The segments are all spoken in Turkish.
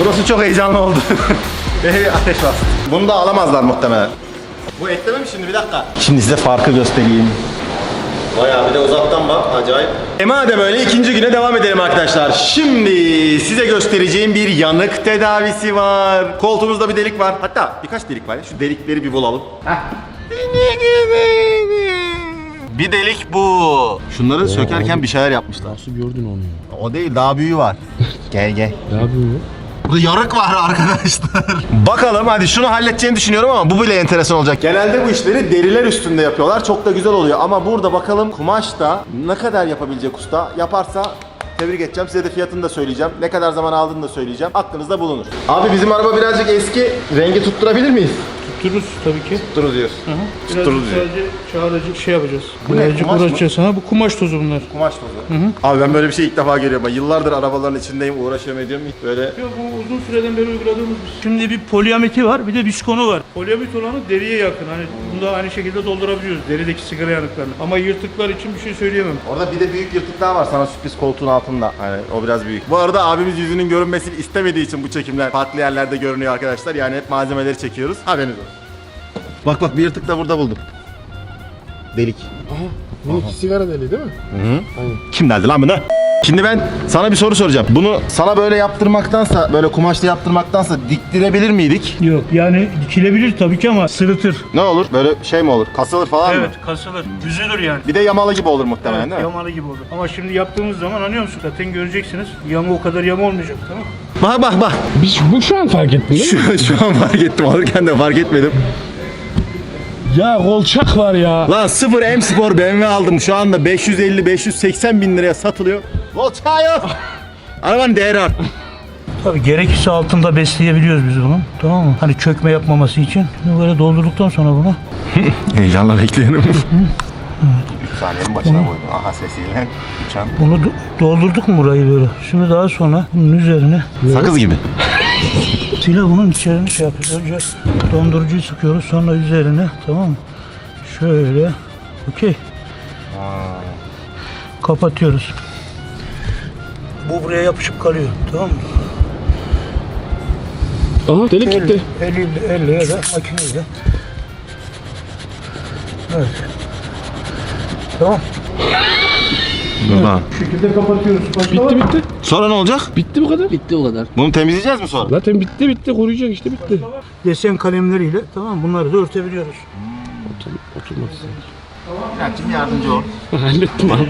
Burası çok heyecanlı oldu. Ve ateş bastı. Bunu da alamazlar muhtemelen. Bu etleme mi şimdi bir dakika? Şimdi size farkı göstereyim. Bayağı bir de uzaktan bak acayip. E madem öyle ikinci güne devam edelim arkadaşlar. Şimdi size göstereceğim bir yanık tedavisi var. Koltuğumuzda bir delik var. Hatta birkaç delik var. Şu delikleri bir bulalım. Bir delik bu. Şunları sökerken bir şeyler yapmışlar. Nasıl gördün onu ya? O değil daha büyüğü var. gel gel. Ne yapıyor Burada yarık var arkadaşlar. Bakalım hadi şunu halledeceğini düşünüyorum ama bu bile enteresan olacak. Genelde bu işleri deriler üstünde yapıyorlar. Çok da güzel oluyor ama burada bakalım kumaş da ne kadar yapabilecek usta. Yaparsa tebrik edeceğim. Size de fiyatını da söyleyeceğim. Ne kadar zaman aldığını da söyleyeceğim. Aklınızda bulunur. Abi bizim araba birazcık eski. Rengi tutturabilir miyiz? Tuttururuz tabii ki. Tutturuz diyoruz. Birazcık Tuttururuz diyor. sadece çağıracak şey yapacağız. Bu ne, Birazcık kumaş mı? uğraşacağız sana. Bu kumaş tozu bunlar. Kumaş tozu. Abi ben böyle bir şey ilk defa görüyorum. Ben Yıllardır arabaların içindeyim, uğraşıyorum ediyorum. Hiç böyle Yok bu uzun süreden beri uyguladığımız bir şey. Şimdi bir poliamiti var bir de viskonu var. Poliamit olanı deriye yakın. Hani bunu da aynı şekilde doldurabiliyoruz derideki sigara yanıklarını. Ama yırtıklar için bir şey söyleyemem. Orada bir de büyük yırtıklar var sana sürpriz koltuğun altında. Hani o biraz büyük. Bu arada abimiz yüzünün görünmesini istemediği için bu çekimler farklı yerlerde görünüyor arkadaşlar. Yani hep malzemeleri çekiyoruz. Haberiniz olsun. Bak bak bir yırtık da burada buldum. Delik. Aha. Bununki sigara deliği değil mi? Kim deldi lan bunu? Şimdi ben sana bir soru soracağım. Bunu sana böyle yaptırmaktansa, böyle kumaşla yaptırmaktansa diktirebilir miydik? Yok yani dikilebilir tabii ki ama sırıtır. Ne olur? Böyle şey mi olur? Kasılır falan mı? Evet kasılır. Üzülür yani. Bir de yamalı gibi olur muhtemelen Evet, değil mi? yamalı gibi olur. Ama şimdi yaptığımız zaman anlıyor musun? Zaten göreceksiniz. Yama o kadar yama olmayacak tamam mı? Bak bak bak. Biz bu şu an fark değil mi? Şu, şu an fark ettim. Alırken de fark etmedim. Ya kolçak var ya. Lan sıfır M Spor BMW aldım. Şu anda 550-580 bin liraya satılıyor. Volta yok. Arabanın değeri arttı. Tabii gerekirse altında besleyebiliyoruz biz bunu. Tamam mı? Hani çökme yapmaması için. Şimdi böyle doldurduktan sonra bunu Heyecanla bekliyorum. Saniyenin başına koydum. Aha sesiyle uçan. bunu do- doldurduk mu burayı böyle? Şimdi daha sonra bunun üzerine Sakız gibi. Silah bunun içerisine şey yapıyoruz. Önce dondurucuyu sıkıyoruz sonra üzerine tamam mı? Şöyle. Okey. Kapatıyoruz. Bu buraya yapışıp kalıyor. Tamam mı? Aha delik gitti. Elle, elle ya da makineyle. Evet. Tamam. Buradan. Bu şekilde kapatıyoruz. Başka Bitti bitti. Sonra ne olacak? Bitti bu kadar. Bitti o kadar. Bunu temizleyeceğiz mi sonra? Zaten bitti bitti koruyacak işte bitti. Desen kalemleriyle tamam bunları da örtebiliyoruz. Otur, oturmak istedim. Kim yardımcı ol. Hallettim abi.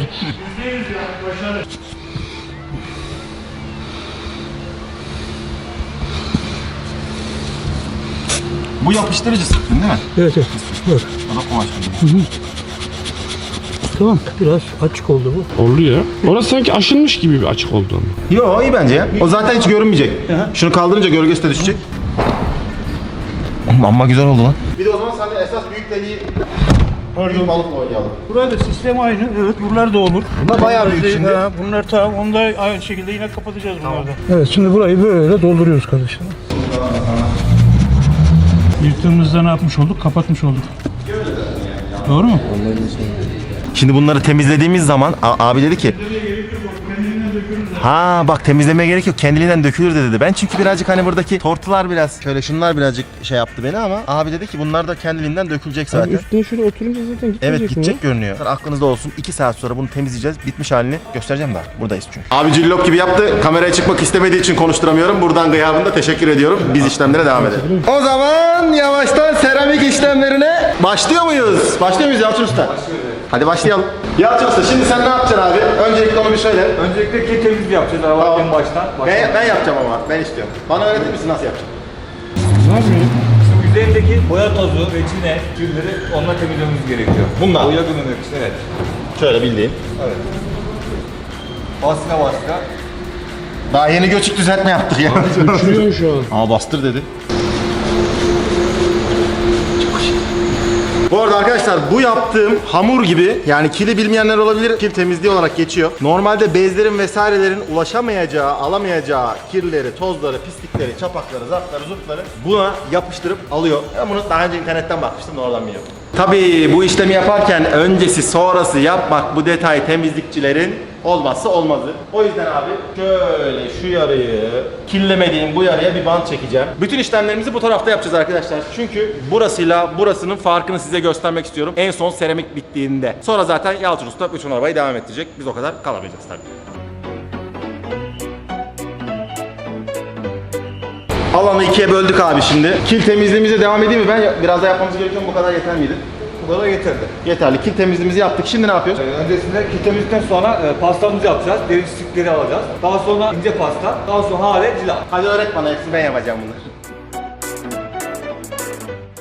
Bu yapıştırıcı sıktın değil mi? Evet evet. Bak. O da kumaş gibi. Tamam biraz açık oldu bu. Oldu ya. Orası sanki aşınmış gibi bir açık oldu ama. Yo iyi bence ya. O zaten hiç görünmeyecek. Şunu kaldırınca gölgesi de düşecek. Amma güzel oldu lan. Bir de o zaman sen de esas büyük deliği Büyük balıkla oynayalım. Burada sistem aynı. Evet buralar da olur. Bunlar bayağı büyük şimdi. Ha, bunlar tamam. Onu da aynı şekilde yine kapatacağız bunları da. Evet şimdi burayı böyle dolduruyoruz kardeşler. Yırttığımızda ne yapmış olduk? Kapatmış olduk. Doğru mu? Şimdi bunları temizlediğimiz zaman a- abi dedi ki Ha bak temizlemeye gerek yok kendiliğinden dökülür de dedi. Ben çünkü birazcık hani buradaki tortular biraz şöyle şunlar birazcık şey yaptı beni ama abi dedi ki bunlar da kendiliğinden dökülecek Abi zaten. üstüne şöyle oturunca zaten gitmeyecek Evet mi gidecek görünüyor. Aklınızda olsun 2 saat sonra bunu temizleyeceğiz. Bitmiş halini göstereceğim daha. Buradayız çünkü. Abi cillop gibi yaptı. Kameraya çıkmak istemediği için konuşturamıyorum. Buradan gıyabında teşekkür ediyorum. Biz işlemlere devam edelim. O zaman yavaştan seramik işlemlerine başlıyor muyuz? Başlıyor muyuz Yalçın Usta? Hadi başlayalım. Yalçın Usta şimdi sen ne yapacaksın abi? Öncelikle onu bir söyle. Öncelikle kil temizliği yapacağız Tamam. en baştan. Ben, ben yapacağım ama ben istiyorum. Bana öğretir misin nasıl yapacağım? Şimdi üzerindeki boya tozu, reçine, gülleri onunla temizlememiz gerekiyor. Bunlar? Boya gümrük için evet. Şöyle bildiğin. Baskına baskına. Daha yeni göçük düzeltme yaptık ya. Uçuruyorsun şu an. Ama bastır dedi. Bu arada arkadaşlar bu yaptığım hamur gibi yani kili bilmeyenler olabilir kil temizliği olarak geçiyor. Normalde bezlerin vesairelerin ulaşamayacağı, alamayacağı kirleri, tozları, pislikleri, çapakları, zartları, zurtları buna yapıştırıp alıyor. Ben bunu daha önce internetten bakmıştım da oradan biliyorum. Tabii bu işlemi yaparken öncesi sonrası yapmak bu detay temizlikçilerin olmazsa olmazı. O yüzden abi şöyle şu yarıyı kirlemediğim bu yarıya bir bant çekeceğim. Bütün işlemlerimizi bu tarafta yapacağız arkadaşlar. Çünkü burasıyla burasının farkını size göstermek istiyorum. En son seramik bittiğinde. Sonra zaten Yalçın Usta bütün arabayı devam ettirecek. Biz o kadar kalamayacağız tabii. Alanı ikiye böldük abi şimdi. Kil temizliğimize devam edeyim mi? Ben biraz daha yapmamız mu? Bu kadar yeter miydi? Kadar yeterli. Yeterli. Kil temizliğimizi yaptık. Şimdi ne yapıyoruz? Ee, Öncesinde kitemizden sonra e, pastamızı yapacağız. Derin çizikleri alacağız. Daha sonra ince pasta. Daha sonra hale cila. Hadi öğret bana hepsini ben yapacağım bunları.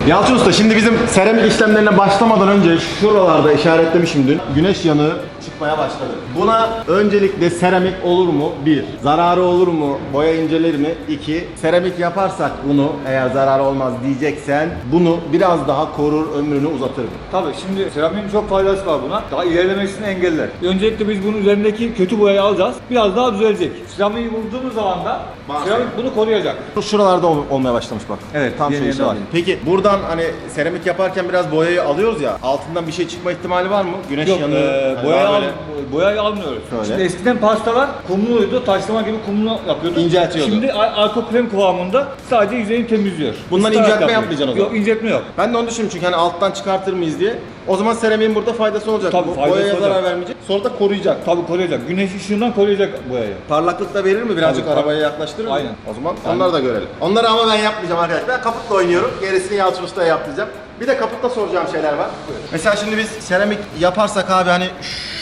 Yalçın Usta şimdi bizim seramik işlemlerine başlamadan önce şuralarda işaretlemişim dün. Güneş yanığı çıkmaya başladı. Buna öncelikle seramik olur mu? Bir. Zararı olur mu? Boya incelir mi? İki. Seramik yaparsak bunu eğer zararı olmaz diyeceksen bunu biraz daha korur ömrünü uzatır mı? Tabii şimdi seramiğin çok faydası var buna. Daha ilerlemesini engeller. Öncelikle biz bunun üzerindeki kötü boyayı alacağız. Biraz daha düzelecek. Seramiği vurduğumuz zaman da seramik bunu koruyacak. Şuralarda ol- olmaya başlamış bak. Evet, tam şu yeni var. Peki buradan hani seramik yaparken biraz boyayı alıyoruz ya. Altından bir şey çıkma ihtimali var mı? Güneş Yok, yanığı. e, hani boyayı, daha al, boyayı almıyoruz. Şöyle. Şimdi eskiden pastalar kumluydu, taşlama gibi kumlu yapıyordu. İnceltiyordu. Şimdi al- alkol krem kıvamında sadece yüzeyini temizliyor. Bundan Islayarak inceltme yapıyor. yapmayacaksın o zaman. Yok inceltme yok. Ben de onu düşündüm çünkü hani alttan çıkartır mıyız diye. O zaman seramiğin burada faydası olacak. Tabii, Bu faydası Boyaya olacak. zarar vermeyecek. Sonra da koruyacak. Tabii koruyacak. Güneş ışığından koruyacak boyayı. Parlaklık da verir mi? Birazcık Tabii, tabii. arabaya yaklaştırır mı? Aynen. O zaman onları da görelim. Onları ama ben yapmayacağım arkadaşlar. Ben kaputla oynuyorum. Gerisini Yalçın Usta'ya yaptıracağım. Bir de kaputta soracağım şeyler var. Mesela şimdi biz seramik yaparsak abi hani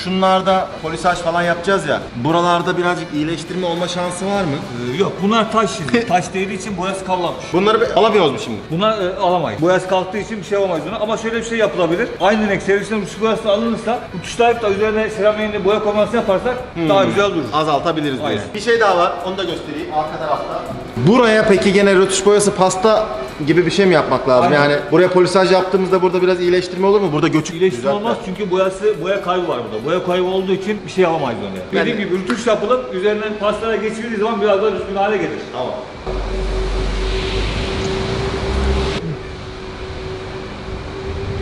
şunlarda polisaj falan yapacağız ya. Buralarda birazcık iyileştirme olma şansı var mı? Ee, yok bunlar taş şimdi. taş değdiği için boyası kallamış. Bunları bir alabiliyoruz mu şimdi? Buna e, alamayız. Boyası kalktığı için bir şey olamayız buna. Ama şöyle bir şey yapılabilir. Aynı renk servisinden Rus boyası alınırsa bu tuşlayıp da üzerine seramiğinde boya kombinasyonu yaparsak daha güzel durur. Azaltabiliriz. Aynen. Bir şey daha var. Onu da göstereyim arka tarafta. Buraya peki gene rötuş boyası pasta gibi bir şey mi yapmak lazım? Aynen. Yani buraya polisaj yaptığımızda burada biraz iyileştirme olur mu? Burada göçük İyileştirme düzeltme. olmaz çünkü boyası boya kaybı var burada. Boya kaybı olduğu için bir şey yapamayız oraya. Dediğim gibi rütuş yapılıp üzerinden pastaya geçirildiği zaman biraz daha düzgün hale gelir. Tamam.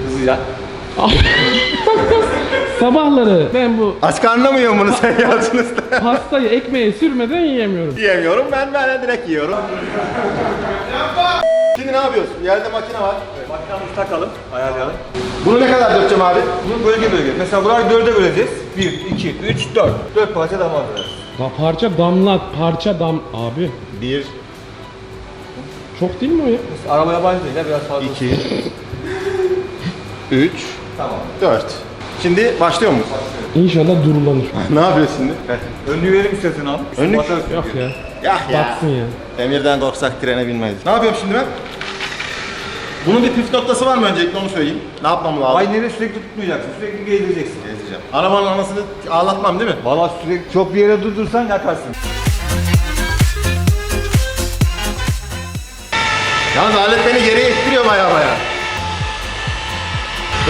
Hızlıca. Sabahları ben bu Aç karnına mı yiyorsun bunu sen Yalçın Usta? pastayı ekmeğe sürmeden yiyemiyorum. Yiyemiyorum ben ben direkt yiyorum. Şimdi ne yapıyorsun? Yerde makine var. Makinamızı takalım, ayarlayalım. Bunu ne kadar dökeceğim abi? Bunu bölge bölge. Mesela burayı dörde böleceğiz. 1, 2, 3, 4. 4 parça damar vereceğiz. La parça damlat, parça dam... Abi Bir, çok değil mi o ya? Arabaya başlayınca biraz fazla. iki, üç, Tamam. dört. Şimdi başlıyor muyuz? İnşallah durulanır. ne yapıyorsun şimdi? Önlüğü verim istersen abi. Önlük? Yok ya. Yah ya. Batsın ya. Demirden korksak trene binmeyiz. Ne yapıyorum şimdi ben? Bunun bir püf noktası var mı öncelikle onu söyleyeyim. Ne yapmam lazım? Aynayı sürekli tutmayacaksın. Sürekli gezdireceksin. Gezeceğim. Arabanın anasını ağlatmam değil mi? Valla sürekli çok bir yere durdursan yakarsın. Yalnız alet beni geriye ittiriyor baya baya.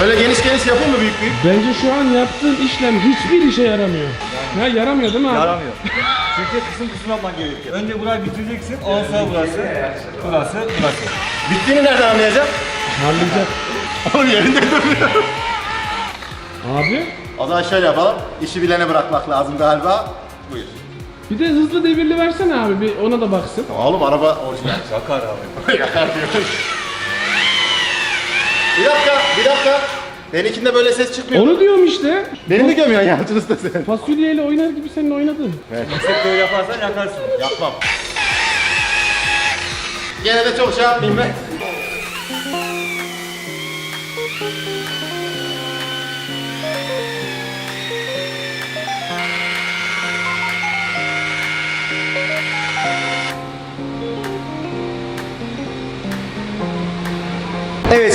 Böyle geniş geniş yapayım mı büyük büyük? Bence şu an yaptığın işlem hiçbir işe yaramıyor. Ha yaramıyor değil mi abi? Yaramıyor. Çünkü kısım kısım yapman gerekiyor. Önce burayı bitireceksin. Ondan sonra burası, burası, burası. Bittiğini nereden anlayacağım? Harlayacak. Oğlum yerinde duruyor. Abi O zaman şöyle yapalım. İşi bilene bırakmak lazım galiba. Buyur. bir de hızlı devirli versene abi bir ona da baksın. Oğlum araba orijinal. Yakar abi. Yakar diyor. Bir dakika, bir dakika. Benimkinde böyle ses çıkmıyor. Onu diyorum işte. Beni mi gömüyorsun Yalçın Usta sen? Fasulyeyle oynar gibi senin oynadın. Yüksek böyle yaparsan yakarsın. Yapmam. Gene de çok şey yapmayayım ben.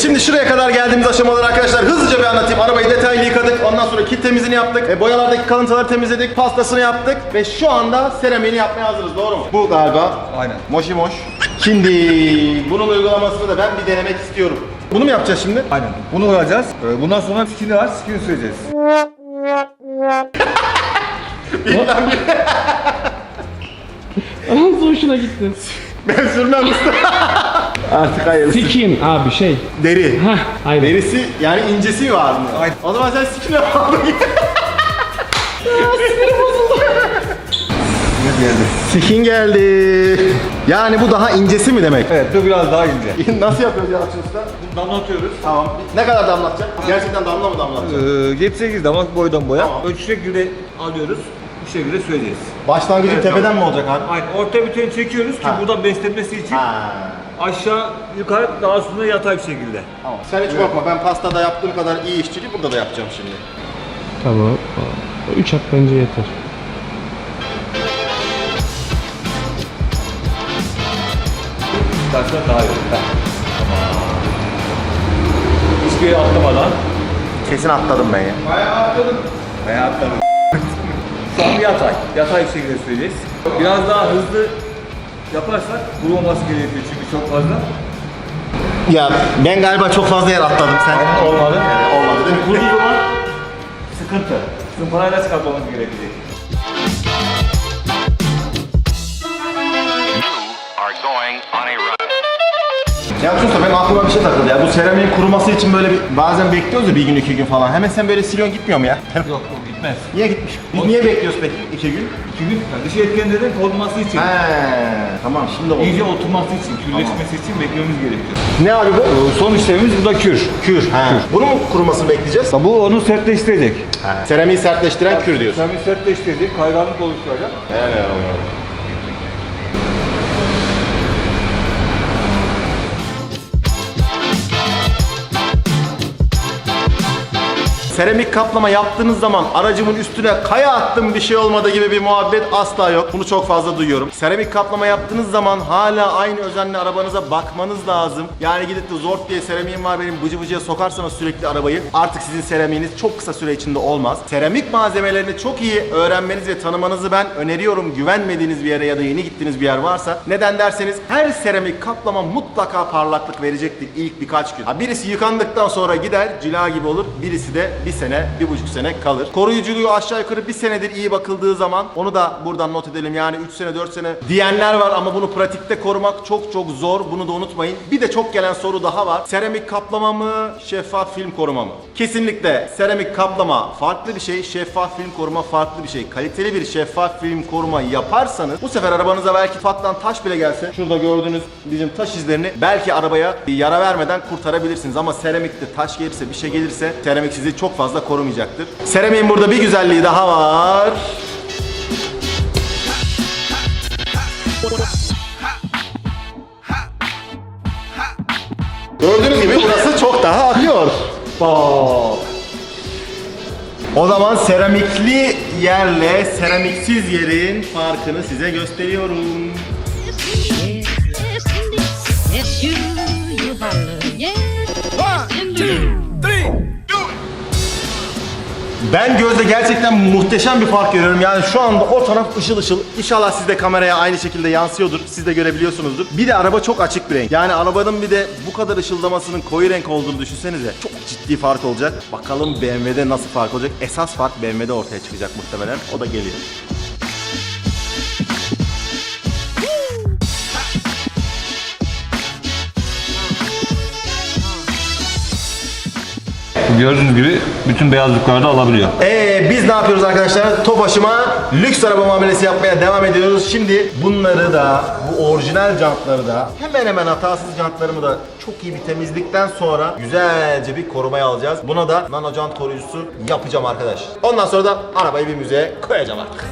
Şimdi şuraya kadar geldiğimiz aşamalar arkadaşlar hızlıca bir anlatayım. Arabayı detaylı yıkadık. Ondan sonra kit temizliğini yaptık. E, boyalardaki kalıntıları temizledik. Pastasını yaptık. Ve şu anda seramiğini yapmaya hazırız. Doğru mu? Bu galiba. Aynen. Moşi moş. Şimdi bunun uygulamasını da ben bir denemek istiyorum. Bunu mu yapacağız şimdi? Aynen. Bunu vuracağız. Ee, Bundan sonra skini var, skini süreceğiz. Nasıl hoşuna gitti? Ben sürmem usta. Artık hayırlısı. Sikin abi şey. Deri. Hah aynen. Derisi yani incesi var mı? Aynen. O zaman sen sikine aldın. geldi. Skin geldi. Yani bu daha incesi mi demek? Evet bu biraz daha ince. Nasıl yapıyoruz ya usta? Bunu damlatıyoruz. Tamam. Ne kadar damlatacak? Gerçekten damla mı damlatacak? Ee, 7-8 damak boydan boya. Tamam. Ölçü şekilde alıyoruz. Bu şekilde söyleyeceğiz. Başlangıcı Evet, tepeden tamam. mi olacak abi? Aynen. Orta bütünü çekiyoruz ki Ha. buradan beslenmesi için Ha. aşağı yukarı daha sonra yatay bir şekilde. Tamam. Sen hiç korkma. Ben pastada yaptığım kadar iyi işçiliği burada da yapacağım şimdi. Tamam. 3 at bence yeter. Çıkarsa daha iyi. Hiçbir yere atlamadan Kesin atladım ben ya. veya atladım. Şu an yatay. Yatay bir şekilde söyleyeceğiz. Biraz daha hızlı yaparsak vurulmaması gerekiyor çünkü çok fazla. Ya ben galiba çok fazla yer atladım. Sen olmadı. Evet, olmadı değil mi? Vurduğu zaman sıkıntı. Zımparayla çıkartmamız gerekecek. Ya Usta benim aklıma bir şey takıldı ya. Bu seramiğin kuruması için böyle bir bazen bekliyoruz ya bir gün iki gün falan. Hemen sen böyle siliyorsun gitmiyor mu ya? Yok yok gitmez. Niye gitmiş? Biz niye bekliyoruz peki iki gün? İki gün dış etkenlerin korunması için. He, tamam şimdi oldu. İyice oturması için, kürleşmesi için beklememiz gerekiyor. Ne abi bu? Ee, Son işlemimiz bu da kür. Kür. He. Bunu mu kurumasını bekleyeceğiz? Bu onu sertleştirecek. Seramiği sertleştiren kür diyorsun. Seramiği sertleştirecek, kayganlık oluşturacak. Evet. Seramik kaplama yaptığınız zaman aracımın üstüne kaya attım bir şey olmadı gibi bir muhabbet asla yok. Bunu çok fazla duyuyorum. Seramik kaplama yaptığınız zaman hala aynı özenle arabanıza bakmanız lazım. Yani gidip de zort diye seramiğim var benim bıcı bıcıya sokarsanız sürekli arabayı artık sizin seramiğiniz çok kısa süre içinde olmaz. Seramik malzemelerini çok iyi öğrenmeniz ve tanımanızı ben öneriyorum. Güvenmediğiniz bir yere ya da yeni gittiğiniz bir yer varsa. Neden derseniz her seramik kaplama mutlaka parlaklık verecektir ilk birkaç gün. Ha, birisi yıkandıktan sonra gider cila gibi olur. Birisi de bir sene, bir buçuk sene kalır. Koruyuculuğu aşağı yukarı bir senedir iyi bakıldığı zaman onu da buradan not edelim. Yani 3 sene 4 sene diyenler var ama bunu pratikte korumak çok çok zor. Bunu da unutmayın. Bir de çok gelen soru daha var. Seramik kaplama mı, şeffaf film koruma mı? Kesinlikle seramik kaplama farklı bir şey, şeffaf film koruma farklı bir şey. Kaliteli bir şeffaf film koruma yaparsanız bu sefer arabanıza belki ufaktan taş bile gelse şurada gördüğünüz bizim taş izlerini belki arabaya yara vermeden kurtarabilirsiniz ama seramikte taş gelirse bir şey gelirse seramik sizi çok fazla korumayacaktır. Seramiğin burada bir güzelliği daha var. Gördüğünüz gibi burası çok daha akıyor. Bak. O zaman seramikli yerle seramiksiz yerin farkını size gösteriyorum. Yes, you, you holler. Yes, yes, indeed. Ben gözle gerçekten muhteşem bir fark görüyorum. Yani şu anda o taraf ışıl ışıl. İnşallah siz de kameraya aynı şekilde yansıyordur. Siz de görebiliyorsunuzdur. Bir de araba çok açık bir renk. Yani arabanın bir de bu kadar ışıldamasının koyu renk olduğunu düşünsenize. Çok ciddi fark olacak. Bakalım BMW'de nasıl fark olacak. Esas fark BMW'de ortaya çıkacak muhtemelen. O da geliyor. Gördüğünüz gibi bütün beyazlıkları da alabiliyor. Ee, biz ne yapıyoruz arkadaşlar? Tofaşıma lüks araba muamelesi yapmaya devam ediyoruz. Şimdi bunları da, bu orijinal jantları da, hemen hemen hatasız jantlarımı da çok iyi bir temizlikten sonra güzelce bir korumaya alacağız. Buna da nano jant koruyucusu yapacağım arkadaş. Ondan sonra da arabayı bir müzeye koyacağım artık.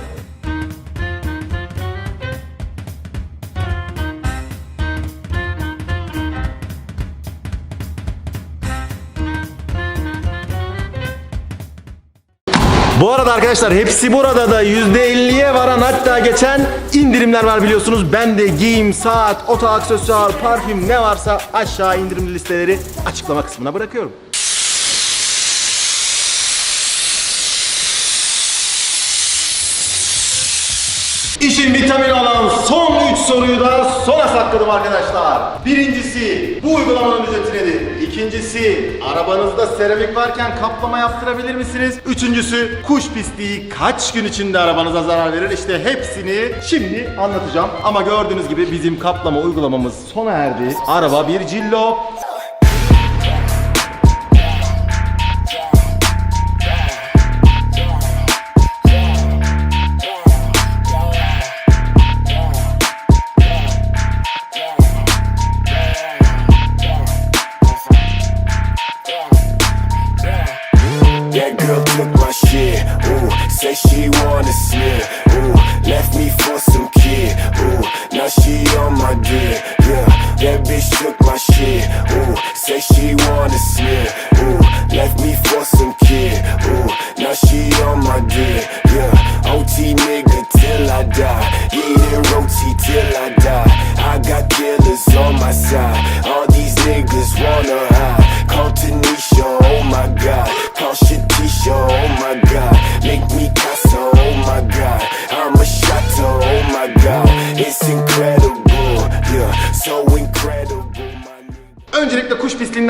Bu arada arkadaşlar hepsi burada da %50'ye varan hatta geçen indirimler var biliyorsunuz. Ben de giyim, saat, oto aksesuar, parfüm ne varsa aşağı indirim listeleri açıklama kısmına bırakıyorum. İşin vitamini olan son 3 soruyu da sona sakladım arkadaşlar. Birincisi bu uygulamanın ücreti nedir? İkincisi arabanızda seramik varken kaplama yaptırabilir misiniz? Üçüncüsü kuş pisliği kaç gün içinde arabanıza zarar verir? İşte hepsini şimdi anlatacağım. Ama gördüğünüz gibi bizim kaplama uygulamamız sona erdi. Araba bir cillop.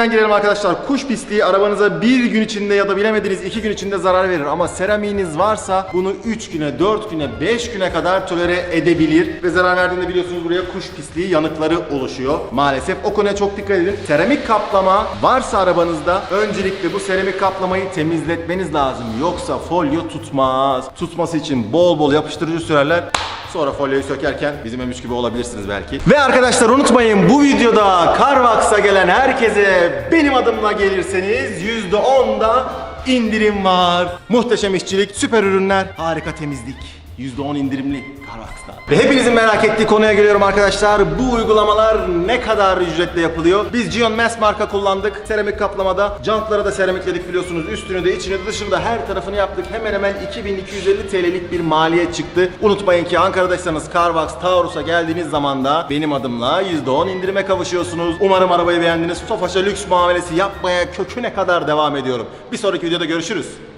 Pisliğinden girelim arkadaşlar. Kuş pisliği arabanıza bir gün içinde ya da bilemediniz iki gün içinde zarar verir. Ama seramiğiniz varsa bunu 3 güne, 4 güne, 5 güne kadar tolere edebilir. Ve zarar verdiğinde biliyorsunuz buraya kuş pisliği yanıkları oluşuyor. Maalesef o konuya çok dikkat edin. Seramik kaplama varsa arabanızda öncelikle bu seramik kaplamayı temizletmeniz lazım. Yoksa folyo tutmaz. Tutması için bol bol yapıştırıcı sürerler. Sonra folyoyu sökerken bizim emiş gibi olabilirsiniz belki. Ve arkadaşlar unutmayın bu videoda Carvax'a gelen herkese benim adımla gelirseniz %10'da indirim var. Muhteşem işçilik, süper ürünler, harika temizlik. %10 indirimli Carvax'ta. Ve hepinizin merak ettiği konuya geliyorum arkadaşlar. Bu uygulamalar ne kadar ücretle yapılıyor? Biz Gion Mass marka kullandık. Seramik kaplamada. Jantları da seramikledik biliyorsunuz. Üstünü de içini de dışını da her tarafını yaptık. Hemen hemen 2250 TL'lik bir maliyet çıktı. Unutmayın ki Ankara'daysanız Carvax Taurus'a geldiğiniz zaman da benim adımla %10 indirime kavuşuyorsunuz. Umarım arabayı beğendiniz. Tofaş'a lüks muamelesi yapmaya köküne kadar devam ediyorum. Bir sonraki videoda görüşürüz.